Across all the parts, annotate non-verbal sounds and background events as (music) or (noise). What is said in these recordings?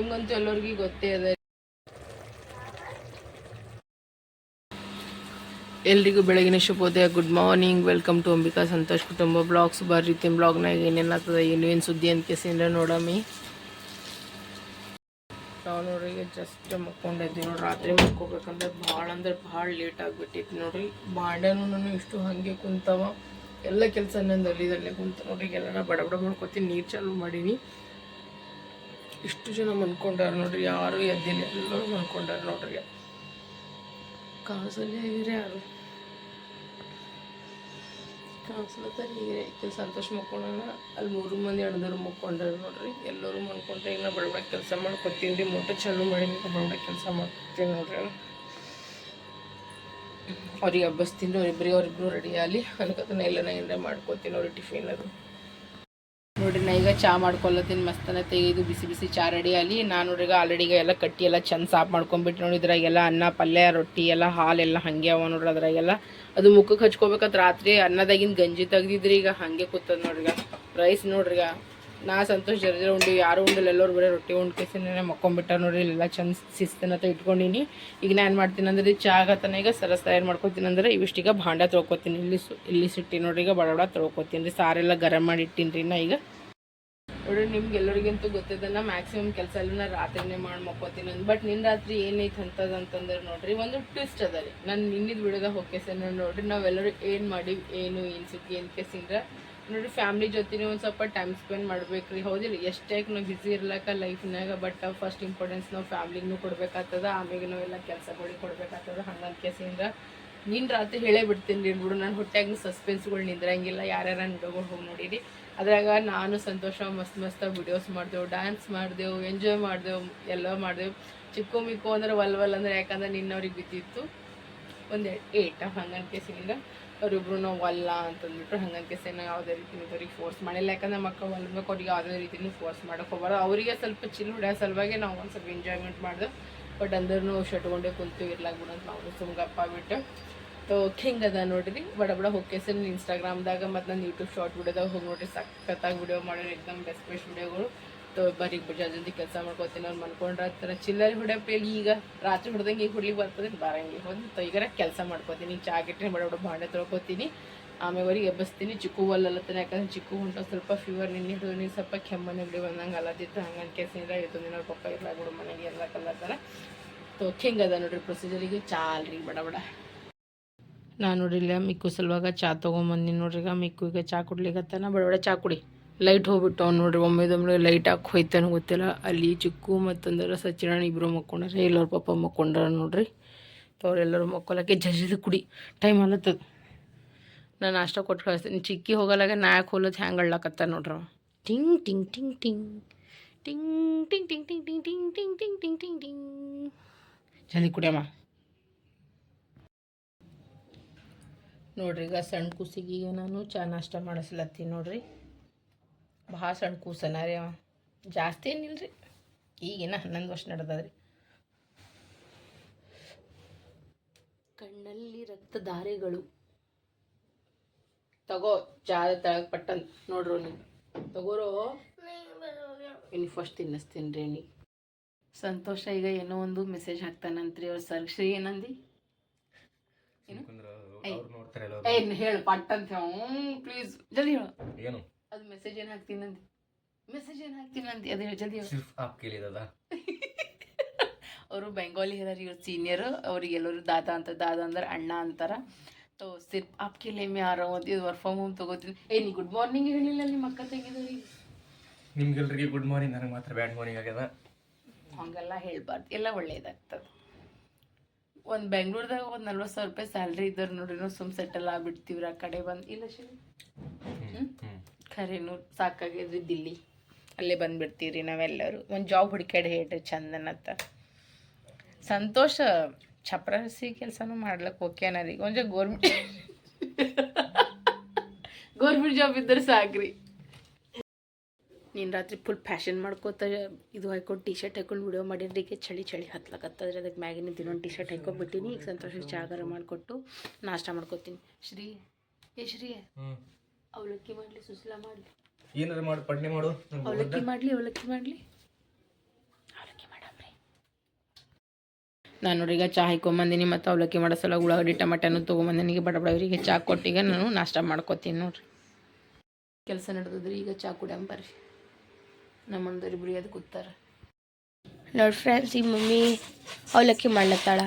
ನಿಮ್ಗಂತೂ ಎಲ್ಲರಿಗೂ ಗೊತ್ತೇ ಇದೆ. ಎಲ್ರಿಗೂ ಬೆಳಗಿನ ಶುಭೋದಯ, good morning. Welcome to Ambika Santosh ಕುಟುಂಬ ಬ್ಲಾಗ್ಸ್. ಬರ್ರಿ ತಿನ್ ಬ್ಲಾಗ್ನಾಗ ಏನೇನಾಗ್ತದೆ, ಏನು ಏನು ಸುದ್ದಿ ಅಂತ ಕೇಸಿಂದ್ರೆ ನೋಡಮ್ಮಿ. ನಾವು ನೋಡ್ರಿ, ಈಗ ಜಸ್ಟ್ ಮಕ್ಕೊಂಡಿದ್ವಿ ನೋಡ್ರಿ. ರಾತ್ರಿ ಮಕ್ಕೋಬೇಕಂದ್ರೆ ಭಾಳ ಅಂದ್ರೆ ಭಾಳ ಲೇಟ್ ಆಗಿಬಿಟ್ಟಿತ್ತು ನೋಡ್ರಿ. ಬಾಂಡೆನೂ ನಾನು ಇಷ್ಟು ಹಾಗೆ ಕುಂತವ. ಎಲ್ಲ ಕೆಲಸ ನಂದು ಅಲ್ಲಿದಲ್ಲೇ ಕುಂತ ನೋಡ್ರಿ. ಎಲ್ಲ ಬಡ ಬಡ ಮಾಡ್ಕೊತೀನಿ, ನೀರು ಚಾಲು ಮಾಡೀನಿ. ಇಷ್ಟು ಜನ ಮನ್ಕೊಂಡಾರ ನೋಡ್ರಿ, ಯಾರು ಎದ್ದಿಲ್ಲ, ಎಲ್ಲರೂ ಮನ್ಕೊಂಡಾರ ನೋಡ್ರಿ. ಕಾಸಲ್ಲಿ ಆಗಿರಿ ಯಾರು? ಕಾಣಿಸ್ಲತ್ತಾರ ಈಗ ಕೆಲಸ ಸಂತೋಷ ಮಕ್ಕೊಂಡಾನ, ಅಲ್ಲಿ ಮೂರು ಮಂದಿ ಅಣ್ಣದವ್ರು ಮಕ್ಕೊಂಡಾರ ನೋಡ್ರಿ. ಎಲ್ಲರೂ ಮನ್ಕೊಂಡ್ರೆ ಈಗ ನಾ ಬಡ ಬಡ ಕೆಲಸ ಮಾಡ್ಕೊತೀನಿ ರೀ ಮೋಟ ಚಲ್ಲು ಮಾಡಿ ಬಡಬಡ ಬಡ ಕೆಲಸ ಮಾಡ್ಕೊತೀನಿ ನೋಡ್ರಿ ಅವ್ರಿಗೆ ಹಬ್ಬಸ್ತೀನಿ ಅವ್ರಿಬ್ರಿಗೆ, ಅವ್ರಿಬ್ರು ರೆಡಿ ಆಗಲಿ. ಅನ್ಕೋತಾನೆ ಎಲ್ಲ ನಾ ಏನಾರ ಮಾಡ್ಕೊತೀನಿ ಅವ್ರಿಗೆ ಟಿಫಿನ್ ಅದು. ನೋಡ್ರಿ ನಾ ಈಗ ಚಾ ಮಾಡ್ಕೊಳತ್ತೀನಿ ಮಸ್ತನ ತೆಗೆದು ಬಿಸಿ ಬಿಸಿ ಚಾ ರೆಡಿ ಆಗಲಿ ನಾನು ನೋಡ್ರಿ ಆಲ್ರೆಡಿ ಈಗ ಎಲ್ಲ ಕಟ್ಟಿ ಎಲ್ಲ ಚಂದ ಸಾಫ್ ಮಾಡ್ಕೊಂಬಿಟ್ಟು ನೋಡಿ ಇದ್ರಾಗೆಲ್ಲ ಅನ್ನ, ಪಲ್ಯ, ರೊಟ್ಟಿ ಎಲ್ಲ ಹಾಲೆಲ್ಲ ಹಾಗೆ ಅವ ನೋಡ್ರಿ ಅದ್ರಾಗೆಲ್ಲ. ಅದು ಮುಖಕ್ಕೆ ಹಚ್ಕೋಬೇಕಂತ ರಾತ್ರಿ ಅನ್ನದಾಗಿನ ಗಂಜಿ ತೆಗ್ದಿದ್ರಿ ಈಗ ಹಾಗೆ ಕೂತದ ನೋಡ್ರಿ ಈಗ. ರೈಸ್ ನೋಡ್ರಿ ನಾ ಸಂತೋಷ ಜರ ಉಂಡು, ಯಾರು ಉಂಡಿಲ್ಲ, ಎಲ್ಲರೂ ಬರೀ ರೊಟ್ಟಿ ಉಂಡು ಕೇಸಿನ ಮಕ್ಕೊಂಬಿಟ್ಟ ನೋಡ್ರಿ ಇಲ್ಲೆಲ್ಲ ಚಂದ ಶಿಸ್ತನತ ಇಟ್ಕೊಂಡಿನಿ. ಈಗ ನಾನು ಏನು ಮಾಡ್ತೀನಿ ಅಂದ್ರೆ, ಚಾ ಆಗತ್ತನ ಈಗ ಸರಸ್ ತಯಾರು ಮಾಡ್ಕೊತೀನಿ ಅಂದ್ರೆ, ಇವಿಷ್ಟೀಗ ಭಾಂಡ ತೊಳ್ಕೊತೀನಿ. ಇಲ್ಲಿ ಇಲ್ಲಿ ಸಿಟ್ಟಿ ನೋಡ್ರಿ ಈಗ ಬಡ ತೊಳ್ಕೊತೀನಿ. ರೀ ಸಾರೆಲ್ಲ ಗರಂ ಮಾಡಿ ಇಟ್ಟಿನಿ ರೀ ನಾ ಈಗ. ನೋಡ್ರಿ ನಿಮ್ಗೆ ಎಲ್ಲರಿಗಂತೂ ಗೊತ್ತಿದ್ದಲ್ಲ ಮ್ಯಾಕ್ಸಿಮಮ್ ಕೆಲಸ ಎಲ್ಲ ನಾ ರಾತ್ರಿನೇ ಮಾಡಿ ಮಕ್ಕೋತೀನಿ ಅಂದ್. ಬಟ್ ನಿನ್ನ ರಾತ್ರಿ ಏನೈತೆ ಅಂತದ ಅಂತಂದ್ರೆ ನೋಡ್ರಿ, ಒಂದು ಟ್ವಿಸ್ಟ್ ಅದ ರೀ. ನಾನು ನಿನ್ನಿದ್ ಬಿಡುಗ ಹೋಕೆ ಸರ್ ನೋಡ್ರಿ, ನಾವೆಲ್ಲರೂ ಏನು ಮಾಡಿವಿ, ಏನು ಏನು ಸುದ್ದಿ ಏನು ಕೇಸಿಂದ್ರೆ ನೋಡ್ರಿ ಫ್ಯಾಮ್ಲಿ ಜೊತೆನೇ ಒಂದು ಸ್ವಲ್ಪ ಟೈಮ್ ಸ್ಪೆಂಡ್ ಮಾಡ್ಬೇಕು ರೀ ಹೌದಿಲ್ಲ ಎಷ್ಟೇ ನಾವು ಬ್ಯುಸಿ ಇರ್ಲಕ್ಕ ಲೈಫ್ನಾಗ ಬಟ್ ಫಸ್ಟ್ ಇಂಪಾರ್ಟೆನ್ಸ್ ನಾವು ಫ್ಯಾಮ್ಲಿಗೂ ಕೊಡ್ಬೇಕಾಗ್ತದ ಆಮೇಲೆ ನಾವೆಲ್ಲ ಕೆಲಸಗಳಿಗೆ ಕೊಡ್ಬೇಕಾಗ್ತದ ಹಂಗಂತ ಕೇಸಿಂದ ನಿನ್ನ ರಾತ್ರಿ ಹೇಳೇ ಬಿಡ್ತೀನಿ ರೀ ಬಿಡು ನಾನು ಹೊಟ್ಯಾಗ ಸಸ್ಪೆನ್ಸ್ಗಳು ನಿಂದ್ರಂಗಿಲ್ಲ. ಯಾರ್ಯಾರ ವಿಡಿಯೋಗಳು ಹೋಗಿ ನೋಡಿರಿ. ಅದ್ರಾಗ ನಾನು ಸಂತೋಷ, ಮಸ್ತ್ ಮಸ್ತ್ ವಿಡಿಯೋಸ್ ಮಾಡ್ದೆವು ಡ್ಯಾನ್ಸ್ ಮಾಡ್ದೆವು ಎಂಜಾಯ್ ಮಾಡ್ದೆವು, ಎಲ್ಲ ಮಾಡ್ದೆವು. ಚಿಕ್ಕು ಮಿಕ್ಕು ಅಂದ್ರೆ ವಲ್ ವಲ್ ಅಂದ್ರೆ ಯಾಕಂದ್ರೆ ನಿನ್ನವ್ರಿಗೆ ಬಿದ್ದಿತ್ತು ಒಂದು ಏಟ್ ಹಂಗನ್ ಕೇಸಿನಿಂದ ಅವರಿಬ್ರು ನಾವು ವಲ್ಲ ಅಂತಂದ್ಬಿಟ್ರು ಹಂಗನ್ ಕೇಸಿನ ಯಾವುದೇ ರೀತಿ ಅವ್ರಿಗೆ ಫೋರ್ಸ್ ಮಾಡಿಲ್ಲ. ಯಾಕಂದ್ರೆ ಮಕ್ಕಳು ಒಲ್ಬೇಕು ಅವ್ರಿಗೆ ಯಾವುದೇ ರೀತಿನೂ ಫೋರ್ಸ್ ಮಾಡೋಕೆ ಹೋಗ್ಬಾರ್ದು. ಅವರಿಗೆ ಸ್ವಲ್ಪ ಚಿಲ್ ಹುಡ ಸಲುವಾಗಿ ನಾವು ಒಂದು ಸ್ವಲ್ಪ ಎಂಜಾಯ್ಮೆಂಟ್ ಮಾಡ್ದೆವು. ಬಟ್ ಅಂದ್ರೂ ಶಟ್ಕೊಂಡೇ ಕುಂತು ಇರ್ಲಾಕ್ ಬಿಡಂತ. ಅಂತ ನಾವು ಸುಮ್ಗಪ್ಪ ಬಿಟ್ಟು ಹಿಂಗೆ ಅದ ನೋಡ್ರಿ. ಬಡ ಬಡ ಹೋಗ್ಕೇಸನ್ ಇನ್ಸ್ಟಾಗ್ರಾಮ್ದಾಗ ಮತ್ತು ನಾನು ಯೂಟ್ಯೂಬ್ ಶಾರ್ಟ್ ವಿಡಿಯೋದಾಗ ಹೋಗಿ ನೋಡ್ರಿ. ಸಖತ್ತಾಗಿ ವಿಡಿಯೋ ಮಾಡೋರು ಎಕ್ದಮ್ ಬೆಸ್ಟ್ ಬೆಸ್ಟ್ ವಿಡಿಯೋಗಳು ತೋ ಬರೀ ಜಲ್ದಿ ಕೆಲಸ ಮಾಡ್ಕೋತೀನಿ ಅವ್ರು ಮನ್ಕೊಂಡ್ರೆ ಹತ್ರ ಚಿಲ್ಲರ್ ಹೊಡ್ಯಪ್ಪ ಈಗ ರಾತ್ರಿ ಹೊಡೆದಂಗೆ ಈಗ ಹುಡ್ಲಿಗೆ ಬರ್ತದೆ ಬರಂಗಿಲ್ಲ ಹೋಗಿ ಈಗಾರ ಕೆಲಸ ಮಾಡ್ಕೋತೀನಿ. ಚಾ ಗಿಟ್ರೆ ಬಡ ಬಡ ಬಾಂಡೆ ತೊಳ್ಕೊತೀನಿ. ಆಮೇಲೆ ಅವ್ರಿಗೆ ಎಬ್ಬಸ್ತೀನಿ. ಚಿಕ್ಕು ಒಲ್ಲತ್ತನ ಯಾಕಂದ್ರೆ ಚಿಕ್ಕು ಹೊಂಟ ಸ್ವಲ್ಪ ಫೀವರ್ ನಿನ್ನೆ ನೀನು ಸ್ವಲ್ಪ ಕೆಮ್ಮ ಬಿಡಿ ಬಂದಂಗೆ ಅಲ್ಲದಿತ್ತು ಹಂಗನ್ ಕೇಸಿಂದ ಇವತ್ತು ದಿನ ಪಪ್ಪ ಇಲ್ಲ ಬಿಡು ಮನೆಗೆ ಎಲ್ಲ ಕಲ್ಲತ್ತಾರ ತೋ ಹಿಂಗೆ ಅದ ನೋಡ್ರಿ ಪ್ರೊಸೀಜರಿಗೆ ಚಾಲ್ರಿ ಬಡ ಬಡ. ನಾನು ಇಲ್ಲ ಮಿಕ್ಕು ಸಲುವಾಗ ಚಾ ತೊಗೊಂಬಂದಿ ನೋಡ್ರಿ ಈಗ ಮಿಕ್ಕು ಈಗ ಚಾ ಕುಡ್ಲಿಕತ್ತಾನ ಬಡ ಬಡ ಚಾ ಕುಡಿ ಲೈಟ್ ಹೋಗ್ಬಿಟ್ಟು ಅವ್ನು ನೋಡ್ರಿ ಒಮ್ಮೆದೊಮ್ಮೆ ಲೈಟ್ ಹಾಕಿ ಹೋಯ್ತಾನೆ ಗೊತ್ತಿಲ್ಲ ಅಲ್ಲಿ ಚಿಕ್ಕು ಮತ್ತಂದ್ರೆ ಸಚಿನ ಇಬ್ಬರು ಮಕ್ಕೊಂಡ್ರೆ ಎಲ್ಲರ ಪಪ್ಪ ಮಕ್ಕೊಂಡ್ರ ನೋಡ್ರಿ ಅವ್ರೆಲ್ಲರೂ ಮಕ್ಕೊಳಕ್ಕೆ ಜಜಿದು ಕುಡಿ ಟೈಮ್ ಅಲ್ಲತ್ತದ ನಾನು ನಾಷ್ಟ ಕೊಟ್ಟು ಕಳಿಸ್ತೀನಿ ಚಿಕ್ಕಿ ಹೋಗಲಾಗ ನಾಯಕ್ ಹೋಲತ್ ಹ್ಯಾಂಗೆ ಅಳ್ಳಕತ್ತ ನೋಡ್ರಿ. ಟಿಂಗ್ ಟಿಂಗ್ ಟಿಂಗ್ ಟಿಂಗ್ ಟಿಂಗ್ ಟಿಂಗ್ ಟಿಂಗ್ ಟಿಂಗ್ ಟಿಂಗ್ ಟಿಂಗ್ ಟಿಂಗ್ ಟಿಂಗ್ ಟಿಂಗ್ ಟಿಂಗ್ ಟಿಂಗ್ ಜಲ್ದಿ ಕುಡಿಯಮ್ಮ ನೋಡ್ರಿ ಈಗ ಸಣ್ಣ ಕೂಸಿಗೆ ಈಗ ನಾನು ಚಾ ನಾಷ್ಟ ಮಾಡಿಸ್ಲತ್ತೀನಿ ನೋಡ್ರಿ. ಭಾಳ ಸಣ್ಣ ಕೂಸನ ರೀ ಅವ. ಜಾಸ್ತಿ ಏನಿಲ್ರಿ ಈಗಿನ ಹನ್ನೊಂದು ವರ್ಷ ನಡೆದದ್ರಿ. ಕಣ್ಣಲ್ಲಿ ರಕ್ತ ದಾರೆಗಳು ತಗೋ ಚಾದ ತಳಗ ಪಟ್ಟಂತ ನೋಡ್ರು ನೀವು ತಗೋರೋ. ಇನ್ನು ಫಸ್ಟ್ ತಿನ್ನಿಸ್ತೀನಿ ರೀ ನೀ. ಸಂತೋಷ ಈಗ ಏನೋ ಒಂದು ಮೆಸೇಜ್ ಹಾಕ್ತಾನಂತ್ರಿ ಅವ್ರ ಸರ್ ಶ್ರೀ ಏನಂದಿ? ಏನು? ಹೋಗ್ತಾರೆ ಏನ್ ಹೇಳು ಪಟ್ ಅಂತ ಪ್ಲೀಸ್ ಜಲ್ದಿ ಹೇಳು. ಏನು? ಅದು ಮೆಸೇಜ್ ಏನ್ ಹಾಕ್ತೀನಿ ಅಂತ ಮೆಸೇಜ್ ಏನ್ ಹಾಕ್ತೀನಿ ಅಂತ ಅದು ಹೇಳಿ ಜಲ್ದಿ ಸಿರ್ಫ್ ಆಪ್ ಕೇಳಿ (laughs) ಅವರು ಬೆಂಗಾಲಿ ಇದಾರೆ ಇವ್ರು ಸೀನಿಯರ್ ಅವ್ರಿಗೆ ಎಲ್ಲರೂ ದಾದಾ ಅಂತ ದಾದ ಅಂದ್ರೆ ಅಣ್ಣ ಅಂತಾರ. ತೋ ಸಿರ್ಫ್ ಆಪ್ಕೆ ಲೇಮೆ ಆರೋ ಅಂತ ಇದು ವರ್ಕ್ ಫ್ರಮ್ ಹೋಮ್ ತಗೋತೀನಿ. ಏ ನೀ ಗುಡ್ ಮಾರ್ನಿಂಗ್ ಹೇಳಿಲ್ಲ ನಿಮ್ಮ ಅಕ್ಕ ತೆಗಿದವ್ರಿಗೆ ನಿಮ್ಗೆಲ್ಲರಿಗೆ ಗುಡ್ ಮಾರ್ನಿಂಗ್ ನನಗೆ ಮಾತ್ರ ಬ್ಯಾಡ್ ಮಾರ್ನಿಂಗ್ ಆಗ್ಯದ. ಹಂಗೆಲ್ಲ ಹೇಳ್ಬಾರ್ದು. ಎಲ್ಲ ಒಳ್ಳೆಯದಾಗ್ತದೆ ಒಂದು ಬೆಂಗ್ಳೂರ್ದಾಗ ಒಂದು ನಲ್ವತ್ತು ಸಾವಿರ ರೂಪಾಯಿ ಸ್ಯಾಲ್ರಿ ಇದ್ದಾರೆ ನೋಡ್ರಿ ನಾವು ಸುಮ್ ಸೆಟಲ್ ಆಗ್ಬಿಡ್ತೀವ್ರಿ ಆ ಕಡೆ ಬಂದು. ಇಲ್ಲ ಶಿವ. ಖರೇನು ಸಾಕಾಗಿದ್ರಿ ದಿಲ್ಲಿ. ಅಲ್ಲೇ ಬಂದ್ಬಿಡ್ತೀವ್ರಿ ನಾವೆಲ್ಲರೂ. ಒಂದು ಜಾಬ್ ಹುಡುಕ್ಯಾಡಿ ಹೇಳ್ರಿ ಅಂತ. ಸಂತೋಷ ಚಪ್ರಸಿ ಕೆಲಸನೂ ಮಾಡ್ಲಕ್ಕೆ ಓಕೆನ ರೀ. ಒಂಚ ಗೋರ್ಮೆಂಟ್ (laughs) ಗೋರ್ಮೆಂಟ್ ಜಾಬ್ ಇದ್ರೆ ಸಾಕ್ರಿ. ನೀನು ರಾತ್ರಿ ಫುಲ್ ಫ್ಯಾಷನ್ ಮಾಡ್ಕೋತ ಇದು ಹಾಕೊಂಡು ಟಿ ಶರ್ಟ್ ಹಾಕೊಂಡು ವಿಡಿಯೋ ಮಾಡಿದ್ರಿಗೆ ಚಳಿ ಚಳಿ ಹತ್ಲಕತ್ತದ್ರೆ ಅದಕ್ಕೆ ಮ್ಯಾಗಿನ ದಿನೊಂದು ಟಿ ಶರ್ಟ್ ಹಾಕೊಂಡ್ಬಿಟ್ಟಿನಿ ಈಗ ಸಂತೋಷ ಚಾಗರ ಮಾಡಿಕೊಟ್ಟು ನಾಷ್ಟ ಮಾಡ್ಕೋತೀನಿ. ಶ್ರೀ ಏ ಶ್ರೀ ಅವಲಕ್ಕಿ ಮಾಡಲಿ ಸುಸಲ ಮಾಡಲಿ. ಏನಾರ ಮಾಡಿ ಪಡ್ನೆ ಮಾಡು ಅವಲಕ್ಕಿ ಮಾಡಲಿ ಅವಲಕ್ಕಿ ಮಾಡಲಿ. ಅವಲಕ್ಕಿ ನಾನು ನೋಡಿ ಈಗ ಚಹಾ ಹಾಕೊಂಬಂದಿನಿ ಮತ್ತು ಅವಲಕ್ಕಿ ಮಾಡೋ ಸಲ ಉಳ್ಳಾಗಡ್ಡಿ ಟಮಾಟನು ತೊಗೊಂಬಂದಿನಿ. ಈಗ ಬಡ ಬಡ ಇವರಿಗೆ ಚಹಾ ಕೊಟ್ಟಿಗೆ ನಾನು ನಾಷ್ಟ ಮಾಡ್ಕೊತೀನಿ ನೋಡ್ರಿ. ಕೆಲಸ ನಡೆದಿದ್ರಿ ಈಗ ಚಹಾ ಕುಡಿಯಂಬರ್ರಿ. ನಮ್ಮ ಇಬ್ರು ಅದು ಕೂತಾರ. ನೋಡಿ ಫ್ರೆಂಡ್ಸ್ ಈ ಮಮ್ಮಿ ಅವಲಕ್ಕಿ ಮಾಡ್ಲತ್ತಾಳ.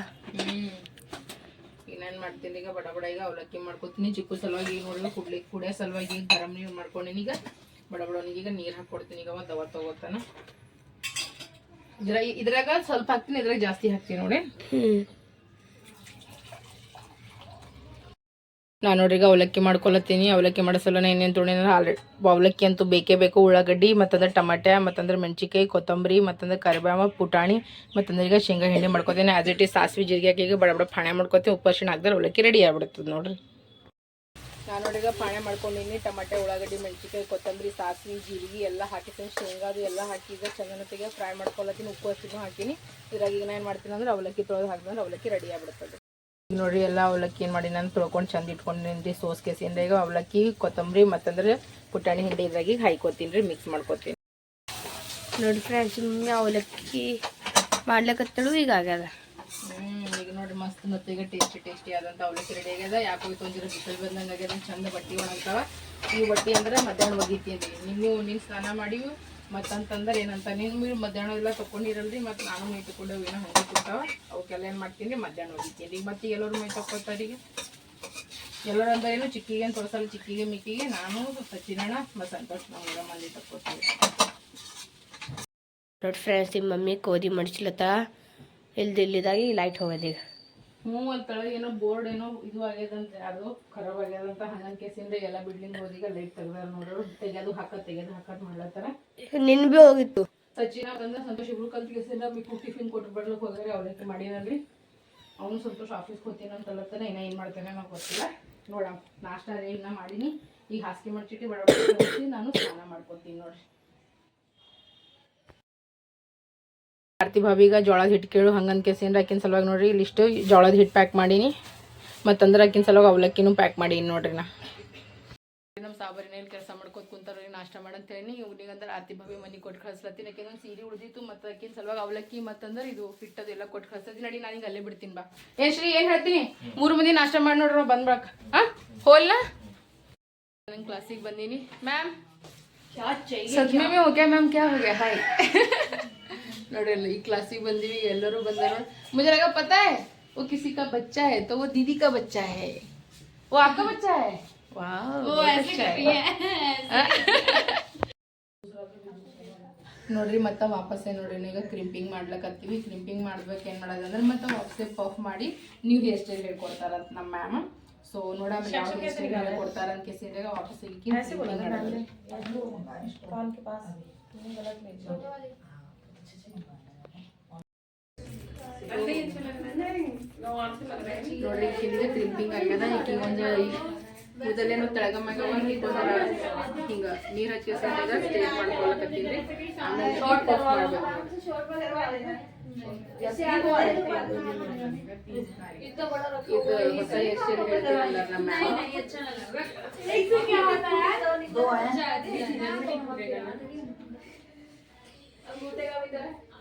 ಇನ್ನೇನು ಮಾಡ್ತೀನಿ ಈಗ? ಬಡ ಬಡ ಈಗ ಅವಲಕ್ಕಿ ಮಾಡ್ಕೊತೀನಿ. ಚಿಕ್ಕು ಸಲುವಾಗಿ ಈಗ ಕುಡ್ಲಿ ಕುಡಿಯೋ ಸಲುವಾಗಿ ಈಗ ಗರಂ ನೀರು ಮಾಡ್ಕೊಂಡಿನಿ ಈಗ. ಬಡ ಬಡವನಿಗೆ ಈಗ ನೀರು ಹಾಕ್ಕೊಡ್ತೀನಿ ಈಗ ಒಂದು ದವ ತಗೋತಾನ. ಇದ್ರ ಇದ್ರಾಗ ಸ್ವಲ್ಪ ಹಾಕ್ತೀನಿ ಇದ್ರಾಗ ಜಾಸ್ತಿ ಹಾಕ್ತೀನಿ ನೋಡಿ. ಹ್ಞೂ ನಾನು ನೋಡ್ರಿಗ ಅವಲಕ್ಕಿ ಮಾಡ್ಕೊಳತ್ತೀನಿ, ಅವಲಕ್ಕಿ ಮಾಡಿಸಲ್ಲ ಸಲ ಏನೇನು ತೊಗೊಂಡಿನ ಆಲ್ರೆಡಿ ಅವಲಕ್ಕಿ ಅಂತೂ ಬೇಕೇ ಬೇಕು, ಉಳ್ಳಾಗಡ್ಡಿ, ಮತ್ತಂದ್ರೆ ಟಮಾಟೆ, ಮತ್ತಂದ್ರೆ ಮೆಣಸಿಕಾಯಿ ಕೊತ್ತಂಬರಿ, ಮತ್ತಂದ್ರೆ ಕರಿಬೇವ ಪುಟಾಣಿ, ಮತ್ತಂದ್ರೆ ಈಗ ಶೇಂಗಾ ಹಿಂಡಿ ಮಾಡ್ಕೊತೀನಿ. ಇಟ್ ಈಸ್ ಸಾಸಿವೆ, ಜೀರಿಗೆ ಹಾಕಿ ಬಡ ಬಡ ಪಾಣೆ ಮಾಡ್ಕೊತೀನಿ. ಉಪ್ಪು ಹಾಕಿದ್ರೆ ಅವಲಕ್ಕಿ ರೆಡಿ ಆಗ್ಬಿಡ್ತದೆ ನೋಡ್ರಿ. ನಾನು ನೋಡಿ ಈಗ ಪಾಣೆ ಮಾಡ್ಕೊಂಡಿನಿ. ಟಮಾಟೆ, ಉಳ್ಳಾಗಡ್ಡಿ ಮೆಣಸಿಕಾಯಿ ಕೊತ್ತಂಬರಿ, ಸಾಸಿವೆ, ಜೀರಿಗೆ ಎಲ್ಲ ಹಾಕಿದ್ದೀನಿ. ಶೇಂಗಾದು ಎಲ್ಲ ಹಾಕಿ ಈಗ ಚಂದನತೆಗೆ ಫ್ರೈ ಮಾಡ್ಕೊಳತ್ತೀನಿ. ಉಪ್ಪು ಹಸಿನೂ ಹಾಕಿನಿ. ಇದ್ರಾಗ ಈಗ ಏನು ಮಾಡ್ತೀನಿ ಅಂದ್ರೆ ಅವಲಕ್ಕಿ ತೊಳೆದು ಹಾಕಿದ್ರೆ ಅವಲಕ್ಕಿ ರೆಡಿ ಆಗ್ಬಿಡ್ತದೆ. ನೋಡ್ರಿ ಎಲ್ಲ ಅವಲಕ್ಕಿ ಏನು ಮಾಡಿ ನಾನು ತೊಳ್ಕೊಂಡು ಚಂದ ಇಟ್ಕೊಂಡಿನಿ ಸೋಸ್ ಕೆಸಿಂದ ಈಗ ಅವಲಕ್ಕಿ ಕೊತ್ತಂಬರಿ ಮತ್ತಂದ್ರೆ ಪುಟಾಣಿ ಹಿಂಡಿ ಇದ್ರಾಗಿ ಹಾಯ್ಕೊತೀನಿ ರೀ ಮಿಕ್ಸ್ ಮಾಡ್ಕೊತೀನಿ. ನೋಡಿ ಫ್ರೆಂಡ್ಸ್ ಸುಮ್ಮನೆ ಅವಲಕ್ಕಿ ಮಾಡ್ಲಕತ್ತಳು ಈಗ ಆಗ್ಯದ. ಈಗ ನೋಡ್ರಿ ಮಸ್ತ್ ಮತ್ತೀಗ ಟೇಸ್ಟಿ ಟೇಸ್ಟಿ ಆದಂತ ಅವಲಕ್ಕಿ ರೆಡಿ ಆಗ್ಯದ. ಯಾಕೋ ಒಂದಿರ ಬಿಸಿಲು ಬಂದಂಗೆ ಆಗ್ಯದ ಚಂದ ಬಟ್ಟೆ ಒಣಗ್ತಾವ. ಈ ಬಟ್ಟೆ ಅಂದ್ರೆ ಮಧ್ಯಾಹ್ನ ಒಗಿತೀನಿ ನೀವು ನೀನು ಸ್ನಾನ ಮಾಡಿ ಮತ್ತಂತಂದ್ರೆ ಏನಂತ ನಿಮ್ಮ ಮಧ್ಯಾಹ್ನ ಎಲ್ಲ ತಕೊಂಡಿರಲ್ರಿ ಮತ್ತು ನಾನು ಮೈ ತೊಗೊಂಡೇವು ಏನೋ ಹಂಗೆ ಕೊಡ್ತಾವ ಅವಕ್ಕೆಲ್ಲ ಏನು ಮಾಡ್ತೀನಿ, ಮಧ್ಯಾಹ್ನ ಹೋಗಿತ್ತೀನಿ ಈಗ ಮತ್ತೆ ಎಲ್ಲರೂ ಮೈ ತಕ್ಕೊತಾರೆ ಈಗ. ಎಲ್ಲರೂ ಅಂದ್ರೆ ಏನು, ಚಿಕ್ಕಿಗೆ ಏನು ತೋರಿಸಲ್ಲ, ಚಿಕ್ಕಿಗೆ, ಮಿಕ್ಕಿಗೆ, ನಾನು, ಸಚಿನಣ್ಣ, ಮತ್ತು ಸಂತೋಷ್ ನಾವು ಮಂದಿ ತಕ್ಕೋತೀವಿ. ನೋಡಿ ಫ್ರೆಂಡ್ಸ್ ನಿಮ್ಮ ಮಮ್ಮಿ ಕೋದಿ ಮಡಿಸ್ಲತ್ತ ಇಲ್ದಿಲ್ಲಿದಾಗಿ ಲೈಟ್ ಹೋಗೋದೀಗ ಹ್ಞೂ ಅಲ್ಲಿ ಏನೋ ಬೋರ್ಡ್ ಏನೋ ಇದು ಆಗ್ಯದಂತೆ ಅದು ಖರಾಬ್ ಆಗ್ಯದಂತ ಹಂಗನ್ ಕೇಸಿಂದ ಎಲ್ಲ ಬಿಲ್ಡಿಂಗ್ ಹೋದಿಗ ಲೈಟ್ ತೆಗ್ದಾರ ನೋಡೋರು ತೆಗೆದು ಹಾಕದ್ ತೆಗೆದು ಹಾಕದ್ ಮಾಡ್ಲತ್ತಾರ. ನಿನ್ ಬಿ ಹೋಗಿತ್ತು. ಸಚಿನ ಬಂದ ಸಂತೋಷ್ ಇಬ್ರು ಕಲ್ತ ಕೇಸಿಂದ ಬಿಟ್ಟು ಟಿಫಿನ್ ಕೊಟ್ಟು ಬರ್ಲಿಕ್ಕೆ ಹೋಗ್ಯಾರ ಅವಲಕ್ಕಿ ಮಾಡಿನಲ್ರಿ ಅವನು ಸಂತೋಷ್ ಆಫೀಸ್ಗೆ ಹೋಗ್ತೀನಿ ಅಂತ ಅಲ್ಲತ್ತಾನೆ ಇನ್ನ ಏನು ಮಾಡ್ತಾನೆ ನಾವು ಗೊತ್ತಿಲ್ಲ. ನೋಡ ನಾಷ್ಟ ಇನ್ನ ಮಾಡೀನಿ. ಈಗ ಹಾಸಿಗೆ ಮಡ್ಚಿಟ್ಟು ಬಡ ನಾನು ಸ್ನಾನ ಮಾಡ್ಕೊತೀನಿ ನೋಡ್ರಿ. ಆರ್ತಿ ಭಾವಿಗ ಜೋಳದ ಹಿಟ್ಟು ಕೇಳು ಹಂಗನ್ ಕೇಸಿನ ಆಕಿನ ಸಲುವಾಗಿ ನೋಡ್ರಿ ಇಲ್ಲಿಷ್ಟು ಜೋಳದ ಹಿಟ್ಟು ಪ್ಯಾಕ್ ಮಾಡೀನಿ. ಮತ್ತಂದ್ರೆ ಆಕಿನ ಸಲುವಾಗಿ ಅವಲಕ್ಕಿನೂ ಪ್ಯಾಕ್ ಮಾಡೀನಿ ನೋಡ್ರಿ ನಾ. ನಮ್ಮ ಸಾಬರಿನಲ್ಲಿ ಕೆಲಸ ಮಾಡ್ಕೊತ ಕುಂತಾರ್ರಿ ನಾಷ್ಟ ಮಾಡಂತೇಳಿ ಇವ್ನಿಗೆ ಅಂದ್ರೆ ಆರ್ತಿ ಭಾವಿ ಮನೆ ಕೊಟ್ಟು ಕಳಿಸ್ಲತ್ತೀನಿ. ಯಾಕೆಂದ್ರೆ ಒಂದು ಸೀರೆ ಉಳಿದಿತ್ತು ಮತ್ತು ಆಕಿನ ಸಲುವಾಗಿ ಅವಲಕ್ಕಿ ಮತ್ತಂದ್ರೆ ಇದು ಹಿಟ್ಟದು ಎಲ್ಲ ಕೊಟ್ಟು ಕಳಿಸ್ತೀನಿ ನಡಿ ನಾನು ಅಲ್ಲೇ ಬಿಡ್ತೀನಿ ಬಾ. ಏನ್ ಶ್ರೀ ಏನ್ ಹೇಳ್ತೀನಿ? ಮೂರು ಮಂದಿ ನಾಷ್ಟ ಮಾಡಿ ನೋಡ್ರಿ ಬಂದ್ಬಿಡಕ್ ಹಾಂ? ಹೋಲ್ನಾ ನನ್ನ ಕ್ಲಾಸಿಗೆ ಬಂದೀನಿ. ಮ್ಯಾಮ್ ಸದ್ಮೇ ಓಕೆ ಮ್ಯಾಮ್ ಕ್ಯಾ? ಹೋಗ್ಯಾ ಹಾಯ್ (laughs) हो गया हाय ನೋಡ್ರಿ ಈ ಕ್ಲಾಸಿಗೆ ಬಂದೀವಿ ಎಲ್ಲರೂ ಬಂದಾರ मुझे लगा पता है वो किसी का बच्चा है तो वो दीदी का बच्चा है वो आपका बच्चा है वाह वो ऐसे कर रही है ನೋಡ್ರಿ ಮತ್ತೆ ವಾಪಸ್ ನೋಡ್ರಿ ಈಗ ಕ್ರಿಂಪಿಂಗ್ ಮಾಡ್ಲಕತ್ತೀವಿ ಕ್ರಿಂಪಿಂಗ್ ಮಾಡ್ಬೇಕು ಏನು ಮಾಡೋದಂದ್ರೆ ಮತ್ತೆ ವಾಪಸ್ಸೇ ಪಫ್ ಮಾಡಿ ನೀವು ಹೇರ್ ಸ್ಟೈಲ್ ಹೇಳ್ಕೊಡ್ತಾರಂತ ನಮ್ಮ ಮ್ಯಾಮ್ ಸೊ ನೋಡಮ್ಮ ಯಾವ ಹೇರ್ ಸ್ಟೈಲ್ ಹೇಳ್ಕೊಡ್ತಾರ ಅಂತ ಕೇಸಿದಾಗ ವಾಪಸ್ ನೋಡ್ರಿ ಹಿಂದೆ ಕ್ರಿಂಪಿಂಗ್ ಆಗ್ಯದ ಈಗ ಒಂದು ಕೂದಲೇನು ತೆಳಗ ಮ್ಯಾಗ ಹಿಂಗ ನೀರ್ ಹಚ್ಚಿ ಸೈಡಾಗ ಸ್ಟ್ರೇಟ್ ಮಾಡ್ಕೊಳಕತ್ತೀವಿ ಆಮೇಲೆ ಶಾರ್ಟ್ ಪಫ್ ಮಾಡ್ಬೇಕು ಇದು ಹೊಸ ಹೇರ್ ಸ್ಟೈಲ್ ಹೇಳ್ತೀರಲ್ಲ ನಮ್ಮ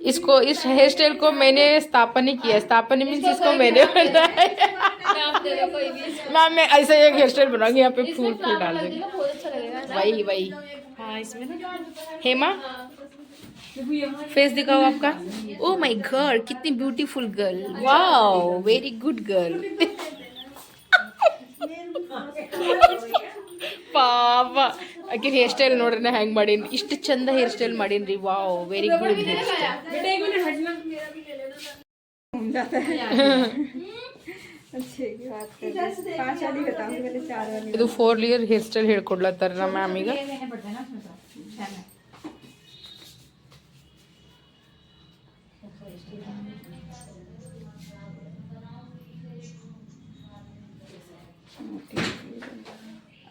इसको इस हेयर स्टाइल को मैंने स्थापना किया। स्थापना मीन्स इसको मैंने बनाया। मैम मैं ऐसा एक हेयर स्टाइल बनाऊँगी यहाँ पे फूल फूल डाल दूँगी। वही वही। हेमा? फेस दिखाओ आपका। ओ माय गॉड कितनी beautiful girl wow very good girl ಪಾಪ ಆಕಿನ ಹೇರ್ ಸ್ಟೈಲ್ ನೋಡ್ರಿ ನಾ ಹೆಂಗೆ ಮಾಡೀನಿ ಇಷ್ಟು ಚಂದ ಹೇರ್ ಸ್ಟೈಲ್ ಮಾಡೀನಿ ರೀ wow very good hair style ಇದು ಫೋರ್ ಇಯರ್ ಹೇರ್ ಸ್ಟೈಲ್ ಹೇಳ್ಕೊಡ್ಲತ್ತಾರ ನಮ್ಮ ಮ್ಯಾಮ್ ಈಗ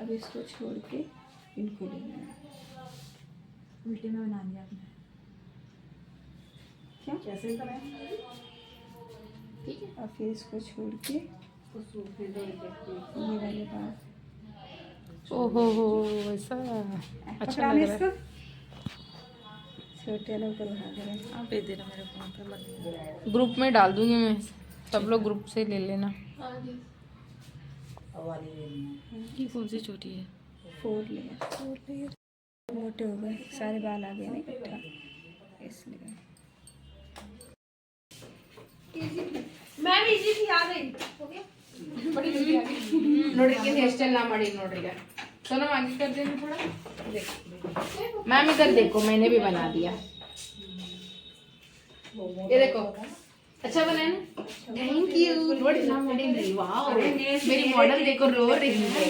अब इसको छोड़ के इनको लेना है। उल्टी में बना दिया आपने। क्या? कैसे कराएँ ठीक है। और फिर इसको छोड़ के ये वाले बात ओहो हो ऐसा अच्छा लग रहा है। छोटे लोग को बना दे। आप दे देना मेरे फ़ोन पे मत ग्रुप में डाल दूँगी मैं सब लोग ग्रुप से ले लेना। ये कौन सी छोटी है? फोर लेयर फोर लेयर मोटे हो गए सारे बाल आ गए ना इकट्ठा इसलिए ನೋಡ್ರಿ ಹೇರ್ ಸ್ಟೈಲ್ ನಾ ಮಾಡಿ ನೋಡ್ರಿ ಈಗ सोनम आगे कर देना थोड़ा देख मैम इधर देखो मैंने भी बना दिया ये देखो अच्छा बना है ना थैंक यू ನೋಡಿ ನಾ ಮಾಡೀನಿ ವಾವ್ मेरी मॉडल देखो रो रही है